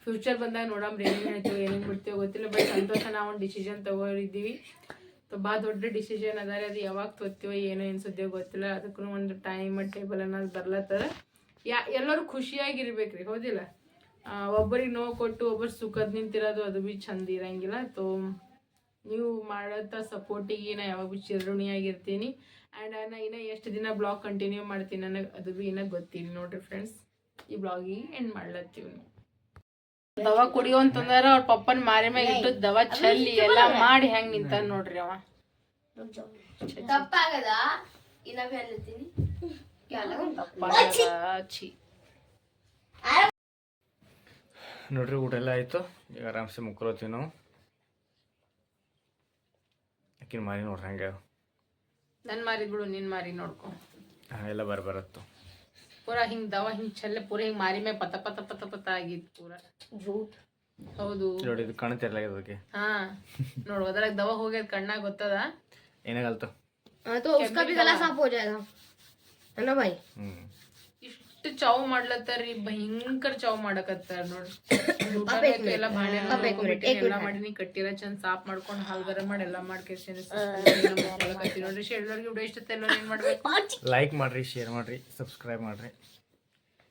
ಫ್ಯೂಚರ್ ಬಂದಾಗ ನೋಡಮ್ರಿ ಏನೇನು ಹೇಳ್ತೀವಿ ಏನೇನು ಬಿಡ್ತೀವೋ ಗೊತ್ತಿಲ್ಲ ಬಟ್ ಸಂತೋಷ ನಾವು ಒಂದು ಡಿಸಿಷನ್ ತಗೊಂಡಿದ್ದೀವಿ. ಸೊ ಭಾಳ ದೊಡ್ಡ ಡಿಸಿಷನ್ ಅದ ರೀ ಅದು ಯಾವಾಗ ತೊತ್ತೀವೋ ಏನೋ ಅನ್ಸುತ್ತೆ ಗೊತ್ತಿಲ್ಲ ಅದಕ್ಕೂ ಒಂದು ಟೈಮ್ ಟೇಬಲ್ ಅನ್ನೋದು ಬರ್ಲತ್ತದ. ಯಾ, ಎಲ್ಲರೂ ಖುಷಿಯಾಗಿರ್ಬೇಕ್ರಿ, ಹೌದಿಲ್ಲ? ಒಬ್ಬರಿಗೆ ನೋವು ಕೊಟ್ಟು ಒಬ್ಬರು ಸುಖದ ನಿಂತಿರೋದು ಅದು ಭೀ ಚಂದ ಇರಂಗಿಲ್ಲ. ತೋ ನೀವು ಮಾಡತ್ತ ಸಪೋರ್ಟಿಗೆ ನಾ ಯಾವಾಗ ಭೀ ಚಿರಋಣಿಯಾಗಿರ್ತೀನಿ. ಆ್ಯಂಡ್ ನಾನು ಇನ್ನೂ ಎಷ್ಟು ದಿನ ಬ್ಲಾಗ್ ಕಂಟಿನ್ಯೂ ಮಾಡ್ತೀನಿ ನನಗೆ ಅದು ಭೀ ಇನ್ನೂ ಗೊತ್ತಿಲ್ಲ ನೋಡಿರಿ ಫ್ರೆಂಡ್ಸ್ ಈ ಬ್ಲಾಗಿಗೆ ಎಂಡ್ ಮಾಡ್ಲತ್ತೀವಿ ನಾವು. ದವಾ ಕುಡಿಯೋ ಅಂತಂದ್ರ ಅವ್ರ ಪಪ್ಪನ್ ಮಾರಿ ಮ್ಯಾಗ ಇಟ್ಟು ದವಾ ಚಲ್ಲಿ ಎಲ್ಲಾ ಮಾಡಿ ಹೆಂಗ್ ನಿಂತ ನೋಡ್ರಿ ಅವ. ತಪ್ಪಾಗದ? ಇನ್ನೊಬ್ಬ ಹೇಳ್ತೀನಿ ದಪ್ಪ ಛೀ. ನೋಡ್ರಿ ಊಟ ಎಲ್ಲ ಆಯ್ತು. ಈಗ ಆರಾಮ್ಸೆ ಮುಕ್ಕೋತೀವಿ ನಾವು. ಆಕಿನ ಮಾರಿ ನೋಡ್ರಿ ಹಂಗೆ. ನನ್ ಮಾರಿ ಬಿಡು ನಿನ್ ಮಾರಿ ನೋಡ್ಕೊ. ಹಾಂ ಎಲ್ಲ ಬರ ಬರತ್ತು. ಪೂರಾ ಹಿಂಗ್ ದವಾ ಹಿಂಗ್ ಚಲ್ಲೆ ಪೂರಾ ಹಿಂಗ್ ಮಾರಿ ಮ್ಯಾಗ ಪತ ಪತ ಪತ ಪತ ಆಗಿತ್ತು ಪೂರಾ झूठ ಹೌದು ನೋಡಿ ಇದು ಕಾಣ್ತಿರಲ್ಲ ಅದಕ್ಕೆ ಹಾ ನೋಡು ಅದ್ರಾಗ ದವಾ ಹೋಗ್ಯದ ಕಣ್ಣಾಗ ಗೊತ್ತದ ಏನಾಗಲ್ತು हाँ तो उसका भी गला साफ हो जाएगा है ना भाई ಇಷ್ಟು ಚಾವ್ ಮಾಡ್ಲತ್ತಾರ್ರಿ ಭಯಂಕರ ಚಾವ್ ಮಾಡಕತ್ತಾರ ನೋಡ್ರಿ. (coughs) ಎಲ್ಲಾ ಕಟ್ಟಿರ ಚಂದ ಸಾಫ್ ಮಾಡ್ಕೊಂಡು ಹಾಲ್ಗರ ಮಾಡಿ ಎಲ್ಲಾ ಮಾಡ್ಕೇಸಿ ನೋಡ್ರಿ ವಿಡಿಯೋ ಇಷ್ಟ ಎಲ್ಲ ಏನ್ ಮಾಡ್ಬೇಕು? ಲೈಕ್ ಮಾಡ್ರಿ ಶೇರ್ ಮಾಡ್ರಿ ಸಬ್ಸ್ಕ್ರೈಬ್ ಮಾಡ್ರಿ.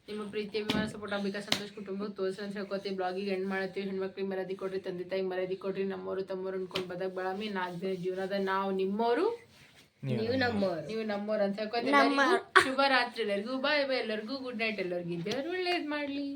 ನಿಮ್ಮ ಪ್ರೀತಿ ಅಭಿಮಾನ ಸಪೋರ್ಟ್ ಅಂಬಿಕಾ ಸಂತೋಷ ಕುಟುಂಬಕ್ಕೆ ತೋರಿಸಿ ಅಂತ ಹೇಳ್ಕೊತೀವಿ. ಬ್ಲಾಗಿಗೆ ಎಂಡ್ ಮಾಡತ್ತೀವಿ ಹೆಣ್ಮಕ್ಳಿಗೆ ಮರದಿ ಕೊಡ್ರಿ ತಂದೆ ತಾಯಿ ಮರದಿ ಕೊಡ್ರಿ. ನಮ್ಮವರು ತಮ್ಮವ್ರು ಅನ್ಕೊಂಡು ಬದಕ್ ಬಳಮಿ ನಾಲ್ಕು ದಿನ ಜೀವನದ ನಾವು ನಿಮ್ಮವರು ನೀವು ನಮ್ಮವರು ನೀವು ನಮ್ಮೋರು ಅಂತ ಶುಭ ರಾತ್ರಿ ಎಲ್ಲರಿಗೂ ಬಾಯ್ ಬಾಯ್ ಎಲ್ಲರಿಗೂ ಗುಡ್ ನೈಟ್ ಎಲ್ಲರಿಗೂ ಇದ್ದೇವ್ರು ಒಳ್ಳೇದ್ ಮಾಡ್ಲಿ.